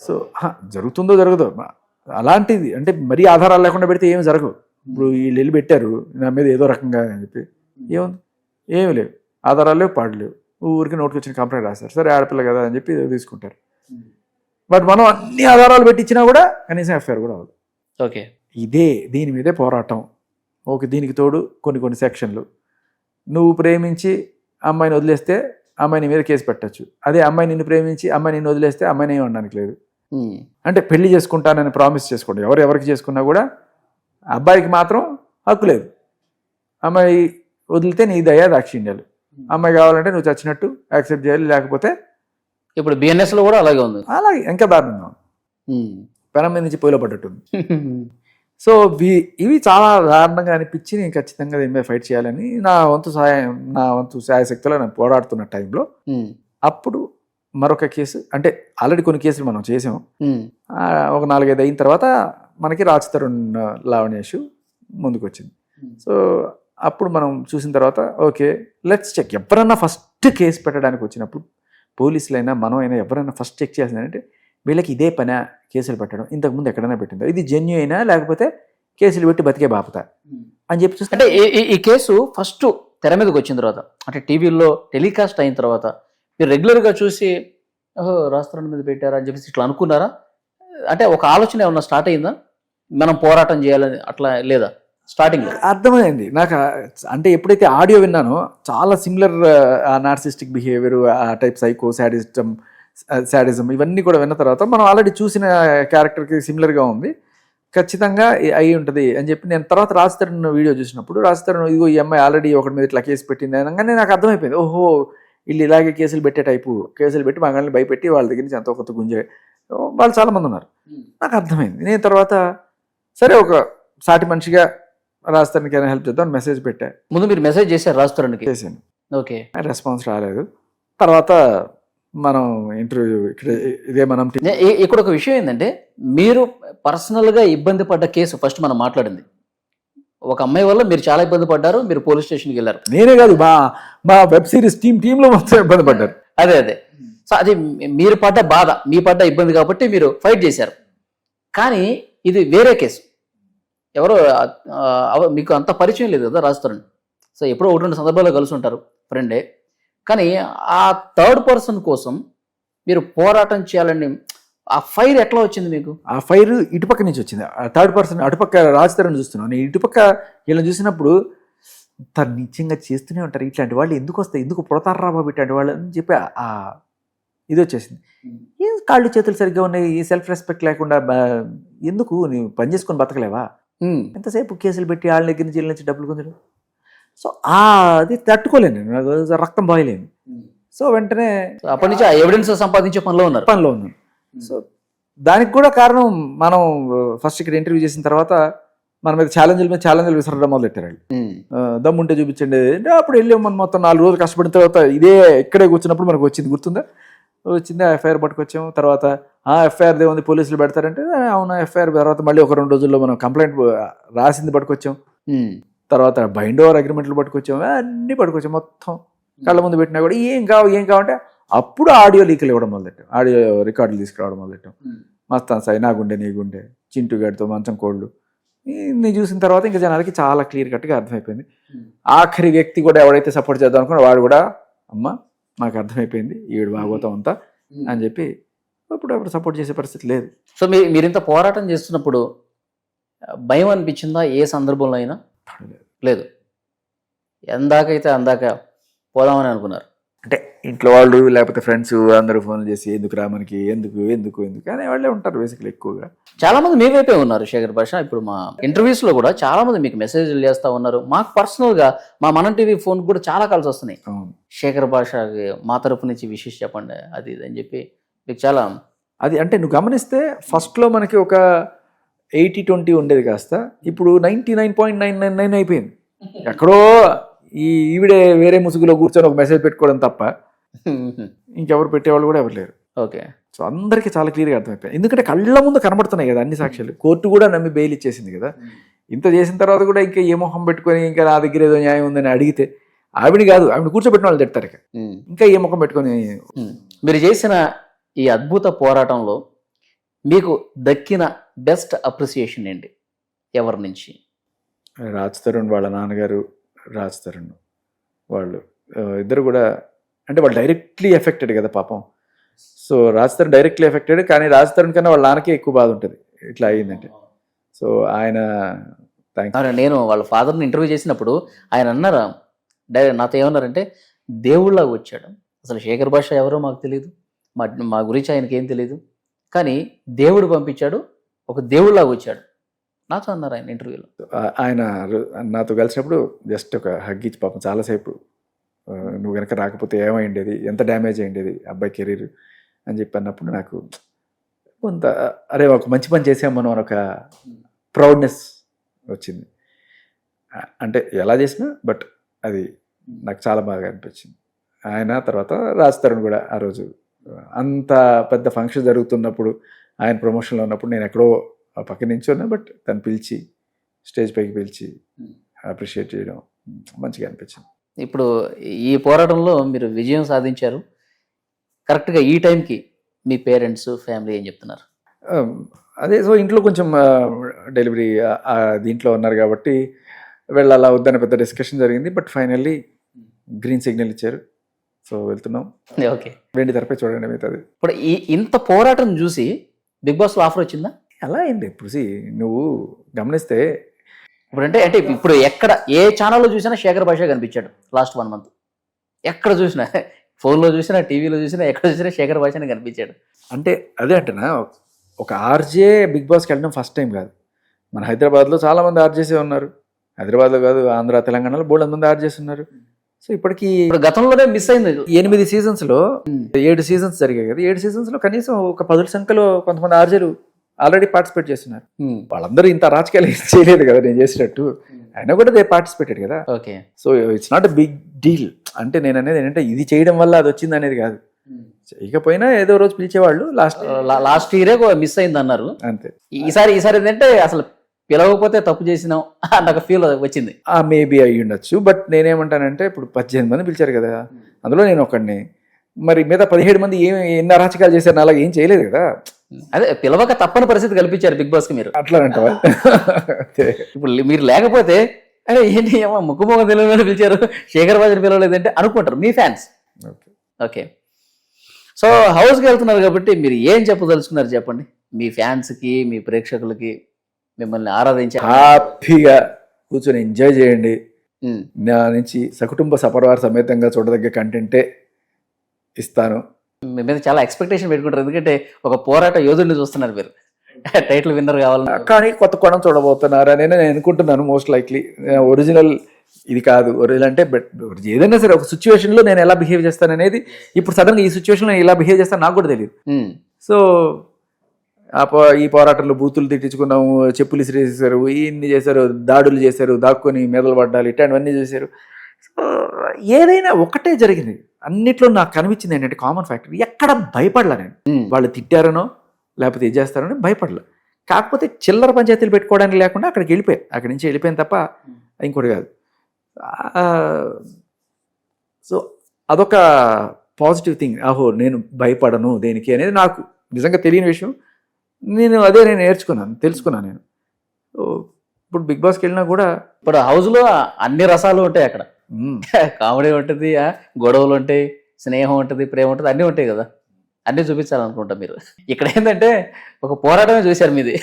సో హ, జరుగుతుందో జరగదో అలాంటిది అంటే మరీ ఆధారాలు లేకుండా పెడితే ఏమి జరగవు. ఇప్పుడు వీళ్ళు వెళ్ళి పెట్టారు నా మీద ఏదో రకంగా అని చెప్పి. ఏముంది? ఏమి లేవు. ఆధారాలు లేవు పాడు లేవు. ఊరికి నోటికి వచ్చిన కంప్లైంట్ రాస్తారు సరే ఆడపిల్ల కదా అని చెప్పి తీసుకుంటారు. బట్ మనం అన్ని ఆధారాలు పెట్టించినా కూడా కనీసం ఎఫ్ఐఆర్ కూడా అవ్వదు. ఓకే ఇదే దీని మీదే పోరాటం. ఓకే దీనికి తోడు కొన్ని కొన్ని సెక్షన్లు. నువ్వు ప్రేమించి అమ్మాయిని వదిలేస్తే అమ్మాయి నీ మీద కేసు పెట్టచ్చు. అదే అమ్మాయి నిన్ను ప్రేమించి అమ్మాయి నిన్ను వదిలేస్తే అమ్మాయిని ఏమి అనడానికి లేదు. ఉమ్, అంటే పెళ్ళి చేసుకుంటానని ప్రామిస్ చేసుకోండి. ఎవరు ఎవరికి చేసుకున్నా కూడా అబ్బాయికి మాత్రం హక్కు లేదు. అమ్మాయి వదిలితే నీ దయా దాక్షిణ్యాలు. అమ్మాయి కావాలంటే నువ్వు చచ్చినట్టు యాక్సెప్ట్ చేయాలి. లేకపోతే ఇప్పుడు బిఎన్ఎస్లో కూడా అలాగే ఉంది. అలాగే ఇంకా దారుణంగా. పెనం మీద నుంచి పొయ్యిలో పడ్డట్టుంది. సో ఇవి చాలా దారుణంగా అనిపించి నేను ఖచ్చితంగా దీని మీద ఫైట్ చేయాలని నా వంతు సహాయం నా వంతు శాయశక్తిలో నేను పోరాడుతున్న టైంలో అప్పుడు మరొక కేసు అంటే ఆల్రెడీ కొన్ని కేసులు మనం చేసాం. ఉమ్, ఆ, ఒక నాలుగైదు అయిన తర్వాత మనకి రాజ్ తరుణ్ లావణ్య ఇష్యూ ముందుకు వచ్చింది సో అప్పుడు మనం చూసిన తర్వాత ఓకే లెట్స్ చెక్ ఎవరన్నా ఫస్ట్ కేసు పెట్టడానికి వచ్చినప్పుడు పోలీసులైనా మనం అయినా ఎవరైనా ఫస్ట్ చెక్ చేసింది అంటే వీళ్ళకి ఇదే పని కేసులు పెట్టడం ఇంతకుముందు ఎక్కడైనా పెట్టిందో? ఇది జెన్యూ అయినా లేకపోతే కేసులు పెట్టి బతికే బాపత? అని చెప్పి చూస్తే అంటే ఈ- కేసు ఫస్ట్ తెర మీదకి వచ్చిన తర్వాత అంటే టీవీలో టెలికాస్ట్ అయిన తర్వాత మీరు రెగ్యులర్గా చూసి ఓహో రాష్ట్రం మీద పెట్టారా అని చెప్పేసి ఇట్లా అనుకున్నారా? అంటే ఒక ఆలోచన ఏమన్నా స్టార్ట్ అయిందా మనం పోరాటం చేయాలని అట్లా లేదా? స్టార్టింగ్ అర్థమైంది. నాకు అంటే ఎప్పుడైతే ఆడియో విన్నానో చాలా సిమిలర్ నార్సిస్టిక్ బిహేవియర్ ఆ టైప్ సైకో శాడిస్టమ్ శాడిజం ఇవన్నీ కూడా విన్న తర్వాత మనం ఆల్రెడీ చూసిన క్యారెక్టర్కి సిమిలర్గా ఉంది. ఖచ్చితంగా అయి ఉంటుంది అని చెప్పి నేను తర్వాత రాజతరుణ్ వీడియో చూసినప్పుడు రాజతరుణ్ ఇదిగో ఈ అమ్మాయి ఆల్రెడీ ఒకటి మీద ఇట్లా కేసు పెట్టింది అనగానే నాకు అర్థమైపోయింది. ఓహో వీళ్ళు ఇలాగే కేసులు పెట్టే టైపు కేసులు పెట్టి మగాళ్ళని భయపెట్టి వాళ్ళ దగ్గర నుంచి ఎంతో కొత్త గుంజే వాళ్ళు చాలా మంది ఉన్నారు. నాకు అర్థమైంది. నేను తర్వాత సరే ఒక సాటి మనిషిగా రాజతరుణ్కి హెల్ప్ చేద్దాం మెసేజ్ పెట్టా. ముందు మీరు మెసేజ్ చేశారు రాష్ట్రానికి చేశాను. ఓకే. రెస్పాన్స్ రాలేదు. తర్వాత మనం ఇంటర్వ్యూ ఇక్కడ ఇదే మనం ఇక్కడ ఒక విషయం ఏంటంటే మీరు పర్సనల్గా ఇబ్బంది పడ్డ కేసు ఫస్ట్ మనం మాట్లాడింది. ఒక అమ్మాయి వల్ల మీరు చాలా ఇబ్బంది పడ్డారు మీరు పోలీస్ స్టేషన్కి వెళ్ళారు. నేనే కాదు మా మా వెబ్ సిరీస్ టీమ్ టీంలో మొత్తం ఇబ్బంది పడ్డారు. అదే అదే. సో అది మీరు పడ్డ బాధ మీ పడ్డ ఇబ్బంది కాబట్టి మీరు ఫైట్ చేశారు. కానీ ఇది వేరే కేసు. ఎవరో ఆ, మీకు అంత పరిచయం లేదు కదా రాస్తారని సో ఎప్పుడో ఒకటి రెండు సందర్భాల్లో కలిసి ఉంటారు ఫ్రెండే. కానీ ఆ థర్డ్ పర్సన్ కోసం మీరు పోరాటం చేయాలని ఆ ఫైర్ ఎట్లా వచ్చింది మీకు? ఆ ఫైర్ ఇటుపక్క నుంచి వచ్చింది. థర్డ్ పర్సన్ అటుపక్క రాజధాని చూస్తున్నాను నేను ఇటుపక్క వీళ్ళని చూసినప్పుడు తను నిత్యంగా చేస్తూనే ఉంటారు. ఇట్లాంటి వాళ్ళు ఎందుకు వస్తాయి? ఎందుకు పుడతారా బాబు ఇట్లాంటి వాళ్ళు అని చెప్పి ఆ- ఆ ఇది వచ్చేసింది. ఏం కాళ్ళు చేతులు సరిగ్గా ఉన్నాయి? ఈ సెల్ఫ్ రెస్పెక్ట్ లేకుండా ఎందుకు? నీవు పని చేసుకొని బతకలేవా? ఎంతసేపు కేసులు పెట్టి వాళ్ళ దగ్గర నుంచి నుంచి డబ్బులు కొంచెం సో ఆ అది తట్టుకోలేను నేను. నాకు రక్తం బాయలేను సో వెంటనే అప్పటి నుంచి ఆ ఎవిడెన్స్ సంపాదించే పనిలో ఉన్నారు. పనిలో ఉన్నాను. సో దానికి కూడా కారణం మనం ఫస్ట్ ఇక్కడ ఇంటర్వ్యూ చేసిన తర్వాత మన మీద ఛాలెంజ్ల మీద ఛాలెంజ్లు విసరడం మొదలెట్టారు వాళ్ళు. ఆ, దమ్ముంటే చూపించండి. అంటే అప్పుడు వెళ్ళాం మనం మొత్తం నాలుగు రోజులు కష్టపడిన తర్వాత ఇదే ఇక్కడే కూర్చున్నప్పుడు మనకు వచ్చింది. గుర్తుందా? వచ్చింది? ఎఫ్ఐఆర్ పట్టుకొచ్చాము. తర్వాత ఆ ఎఫ్ఐఆర్ ఉంది పోలీసులు పెడతారంటే "ఆ, అవునా ఎఫ్ఐఆర్ తర్వాత మళ్ళీ ఒక రెండు రోజుల్లో మనం కంప్లైంట్ రాసింది పట్టుకొచ్చాం. తర్వాత బైండ్ ఓవర్ అగ్రిమెంట్లు పట్టుకొచ్చాం. అన్నీ పట్టుకొచ్చాం మొత్తం. కళ్ళ ముందు పెట్టినా కూడా ఏం కావు ఏం కావంటే అప్పుడు ఆడియో లీకులు ఇవ్వడం మొదలెట్టాం. ఆడియో రికార్డులు తీసుకురావడం మొదలెట్టాం. మస్తాన్ సాయి నా గుండె నీ గుండె చింటూ గడితో మంచం కోళ్ళు. ఇన్ని చూసిన తర్వాత ఇంకా జనాలకి చాలా క్లియర్ కట్గా అర్థమైపోయింది. ఆఖరి వ్యక్తి కూడా ఎవడైతే సపోర్ట్ చేద్దాం అనుకున్నా వాడు కూడా అమ్మ మాకు అర్థమైపోయింది ఈవిడ బాగోతాం అంతా అని చెప్పి అప్పుడు అప్పుడు సపోర్ట్ చేసే పరిస్థితి లేదు. సో మీ మీరు ఇంత పోరాటం చేస్తున్నప్పుడు భయం అనిపించిందా? ఏ సందర్భంలో అయినా? లేదు. ఎందాకైతే అందాక పోదామని అనుకున్నారు. అంటే ఇంట్లో వాళ్ళు లేకపోతే ఫ్రెండ్స్ అందరూ ఫోన్ చేసి ఎందుకు రా మనకి? ఎందుకు? ఎందుకు? ఎందుకు? అనే వాళ్ళే ఉంటారు బేసికలీ ఎక్కువగా. చాలా మంది మీ వైపే ఉన్నారు శేఖర్ భాష. ఇప్పుడు మా ఇంటర్వ్యూస్లో కూడా చాలా మంది మీకు మెసేజ్లు చేస్తా ఉన్నారు. మాకు పర్సనల్గా మా మనం టీవీ ఫోన్ కూడా చాలా కాల్స్ వస్తున్నాయి. శేఖర్ భాష మా తరపు నుంచి విషెస్ చెప్పండి అది ఇది అని చెప్పి మీకు చాలా అది అంటే నువ్వు గమనిస్తే ఫస్ట్లో మనకి ఒక ఎయిటీ ట్వంటీ ఉండేది కాస్త. ఇప్పుడు ninety nine point nine nine nine అయిపోయింది. ఎక్కడో ఈ ఈవిడే వేరే ముసుగులో కూర్చొని ఒక మెసేజ్ పెట్టుకోవడం తప్ప ఇంకెవరు పెట్టేవాళ్ళు కూడా ఎవరు లేరు. ఓకే. సో అందరికీ చాలా క్లియర్గా అర్థమైపోయింది. ఎందుకంటే కళ్ళ ముందు కనబడుతున్నాయి కదా అన్ని సాక్ష్యాలు. కోర్టు కూడా నమ్మి బెయిల్ ఇచ్చేసింది కదా. ఇంత చేసిన తర్వాత కూడా ఇంకా ఏ మొహం పెట్టుకొని ఇంకా నా దగ్గర ఏదో న్యాయం ఉందని అడిగితే ఆవిడ కాదు ఆవిడ కూర్చోబెట్టిన వాళ్ళు తిడతారు ఇక. ఇంకా ఏ ముఖం పెట్టుకొని మీరు చేసిన ఈ అద్భుత పోరాటంలో మీకు దక్కిన బెస్ట్ అప్రిసియేషన్ ఏంటి? ఎవరి నుంచి? రాజ్ తరుణ్ వాళ్ళ నాన్నగారు రాజ్ తరుణ్ వాళ్ళు ఇద్దరు కూడా అంటే వాళ్ళు డైరెక్ట్లీ ఎఫెక్టెడ్ కదా పాపం. So Raj Tarun directly affected కానీ రాజ్ తరుణ్ కన్నా వాళ్ళ నాన్నకే ఎక్కువ బాధ ఉంటుంది. ఇట్లా అయ్యిందంటే సో ఆయన నేను వాళ్ళ ఫాదర్ని ఇంటర్వ్యూ చేసినప్పుడు ఆయన అన్నారు డైరెక్ట్ నాతో ఏమన్నారంటే దేవుళ్ళగా వచ్చాడు. అసలు శేఖర్ భాష ఎవరో మాకు తెలియదు మా మా గురించి ఆయనకి ఏం తెలియదు కానీ దేవుడు పంపించాడు ఒక దేవుళ్ళగా వచ్చాడు. నాతో అన్నారు ఆయన ఇంటర్వ్యూలో. ఆయన నాతో కలిసినప్పుడు జస్ట్ ఒక హగ్ ఇచ్చి పాపం చాలాసేపు నువ్వు కనుక రాకపోతే ఏమైండేది? ఎంత డ్యామేజ్ అయ్యిండేది అబ్బాయి కెరీర్? అని చెప్పి అన్నప్పుడు నాకు కొంత అరే ఒక మంచి పని చేసాం మనం అని ఒక ప్రౌడ్నెస్ వచ్చింది. అంటే ఎలా చేసినా బట్ అది నాకు చాలా బాగా అనిపించింది. ఆయన తర్వాత రాజ్ తరుణ్ కూడా ఆ రోజు అంత పెద్ద ఫంక్షన్ జరుగుతున్నప్పుడు ఆయన ప్రమోషన్లో ఉన్నప్పుడు నేను ఎక్కడో పక్క నుంచి ఉన్నా బట్ తను పిలిచి స్టేజ్ పైకి పిలిచి అప్రిషియేట్ చేయడం మంచిగా అనిపించింది. ఇప్పుడు ఈ పోరాటంలో మీరు విజయం సాధించారు. కరెక్ట్గా ఈ టైంకి మీ పేరెంట్స్ ఫ్యామిలీ ఏం చెప్తున్నారు? అదే సో ఇంట్లో కొంచెం డెలివరీ దీంట్లో ఉన్నారు కాబట్టి వెళ్ళాలా వద్దనే పెద్ద డిస్కషన్ జరిగింది బట్ ఫైనల్లీ గ్రీన్ సిగ్నల్ ఇచ్చారు. సో వెళ్తున్నాం. ఓకే వెండి తెరపై చూడండి మిగతాది ఇప్పుడు ఈ ఇంత పోరాటం చూసి బిగ్ బాస్లో ఆఫర్ వచ్చిందా? అలా అయింది ఇప్పుడు నువ్వు గమనిస్తే ఇప్పుడు అంటే అంటే ఇప్పుడు ఎక్కడ ఏ ఛానల్లో చూసినా శేఖర్ భాష కనిపించాడు లాస్ట్ వన్ మంత్ ఎక్కడ చూసినా ఫోన్లో చూసినా టీవీలో చూసినా ఎక్కడ చూసినా శేఖర్ భాషనే కనిపించాడు. అంటే అదే అంటేనా ఒక ఆర్జే బిగ్ బాస్కి వెళ్ళడం ఫస్ట్ టైం కాదు. మన హైదరాబాద్లో చాలా మంది ఆర్జేసే ఉన్నారు. హైదరాబాద్లో కాదు ఆంధ్ర తెలంగాణలో బోల్డ్ మంది ఆర్జేస్ ఉన్నారు. సో ఇప్పటికి గతంలోనే మిస్ అయింది. ఎనిమిది సీజన్స్లో ఏడు సీజన్స్ జరిగాయి కదా. ఏడు సీజన్స్లో కనీసం ఒక పదుల సంఖ్యలో కొంతమంది ఆర్జేలు ఆల్రెడీ పార్టిసిపేట్ చేస్తున్నారు. వాళ్ళందరూ ఇంత రాజకీయాలు చేయలేదు కదా నేను చేసినట్టు. అయినా కూడా దే పార్టిసిపేటెడ్ కదా. Okay. So it's not a big deal అంటే నేను అనేది ఏంటంటే ఇది చేయడం వల్ల అది వచ్చింది అనేది కాదు. చేయకపోయినా ఏదో రోజు పిలిచేవాళ్ళు లాస్ట్ లాస్ట్ ఇయరే మిస్ అయింది అన్నారు అంతే. ఈసారి ఈసారి ఏంటంటే అసలు పిలవకపోతే తప్పు చేసినాం అన్న ఒక ఫీల్ వచ్చింది. ఆ మేబీ అయ్యి ఉండొచ్చు. బట్ నేనేమంటానంటే ఇప్పుడు పద్దెనిమిది మంది పిలిచారు కదా అందులో నేను ఒకడిని. మరి మీద పదిహేడు మంది ఏం ఎన్ని అరాచకాలు చేశారు అలాగే ఏం చేయలేదు కదా. అదే పిలవక తప్పని పరిస్థితి కల్పించారు బిగ్ బాస్కి మీరు. అట్లా అంటావా. ఇప్పుడు మీరు లేకపోతే అరే ఏంటి ఏమో ముక్కు ముఖ తెలియని పిలిచారు శేఖర్ బాజుని పిలవలేదంటే అనుకుంటారు మీ ఫ్యాన్స్. ఓకే. సో హౌస్కి వెళ్తున్నారు కాబట్టి మీరు ఏం చెప్పదలుచుకున్నారు చెప్పండి? మీ ఫ్యాన్స్కి మీ ప్రేక్షకులకి. మిమ్మల్ని ఆరాధించే హ్యాపీగా కూర్చొని ఎంజాయ్ చేయండి. నా నుంచి సకుటుంబ సపరివార సమేతంగా చూడదగ్గ కంటెంటే ఇస్తాను. మీ మీద చాలా ఎక్స్పెక్టేషన్ పెట్టుకుంటారు. ఎందుకంటే ఒక పోరాట యోధుడిని చూస్తున్నారు మీరు. టైటిల్ విన్నర్ కావాలని. కానీ కొత్త కోణం చూడబోతున్నారు? అని నేను అనుకుంటున్నాను మోస్ట్ లైక్లీ ఒరిజినల్ ఇది కాదు. ఒరిజినల్ అంటే బట్ ఏదైనా సరే ఒక సిచ్యువేషన్లో నేను ఎలా బిహేవ్ చేస్తాను అనేది ఇప్పుడు సడన్గా ఈ సిచ్యువేషన్లో ఎలా బిహేవ్ చేస్తాను నాకు కూడా తెలియదు. సో ఈ పోరాటంలో బూతులు తిట్టించుకున్నాము చెప్పులు ఇసిరేసారు ఇన్ని చేశారు దాడులు చేశారు దాక్కుని మెదలు పడ్డాలు ఇట్లాంటివన్నీ చేశారు. సో ఏదైనా ఒకటే జరిగింది. అన్నిట్లో నాకు కనిపించింది ఏంటంటే కామన్ ఫ్యాక్టర్. ఎక్కడ భయపడలా నేను. వాళ్ళు తిట్టారనో లేకపోతే ఇది చేస్తారనో భయపడలే. కాకపోతే చిల్లర పంచాయతీలు పెట్టుకోవడానికి లేకుండా అక్కడికి వెళ్ళిపోయాయి అక్కడి నుంచి వెళ్ళిపోయాను తప్ప ఇంకోటి కాదు. ఆ, సో అదొక పాజిటివ్ థింగ్. ఆహో నేను భయపడను దేనికి అనేది నాకు నిజంగా తెలియని విషయం. నేను అదే నేను నేర్చుకున్నాను తెలుసుకున్నాను నేను. ఇప్పుడు బిగ్ బాస్కి వెళ్ళినా కూడా ఇప్పుడు హౌస్లో అన్ని రసాలు ఉంటాయి అక్కడ. కామెడీ ఉంటుంది గొడవలు ఉంటాయి స్నేహం ఉంటుంది ప్రేమ ఉంటుంది అన్నీ ఉంటాయి కదా. అన్నీ చూపించాలనుకుంటా మీరు. ఇక్కడ ఏంటంటే ఒక పోరాటమే చూశారు మీది.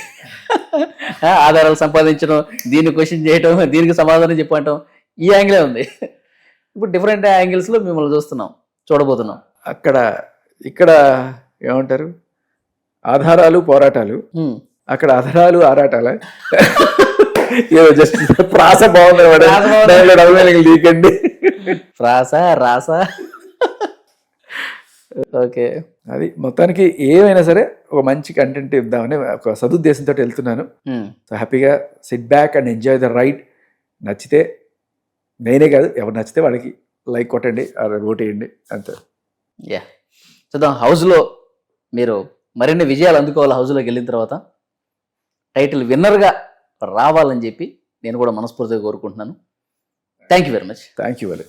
ఆధారాలు సంపాదించడం దీన్ని క్వశ్చన్ చేయటం దీనికి సమాధానం చెప్పటం ఈ యాంగిలే ఉంది. ఇప్పుడు డిఫరెంట్ యాంగిల్స్లో మిమ్మల్ని చూస్తున్నాం చూడబోతున్నాం. అక్కడ ఇక్కడ ఏమంటారు? ఆధారాలు పోరాటాలు. అక్కడ అధరాలు ఆరాటాల? ఏదో జస్ట్ ప్రాస బాగుంది. ప్రాస రాస. ఓకే. అది మొత్తానికి ఏమైనా సరే ఒక మంచి కంటెంట్ ఇద్దామని ఒక సదుద్దేశంతో వెళ్తున్నాను. సో హ్యాపీగా sit back and enjoy the ride నచ్చితే నేనే కాదు ఎవరు నచ్చితే వాళ్ళకి లైక్ కొట్టండి ఓట్ వేయండి అంతే. యా చూద్దాం హౌస్లో మీరు మరిన్ని విజయాలు అందుకోవాలి హౌస్లోకి వెళ్ళిన తర్వాత. టైటిల్ విన్నర్గా రావాలని చెప్పి నేను కూడా మనస్ఫూర్తిగా కోరుకుంటున్నాను. Thank you very much. Thank you very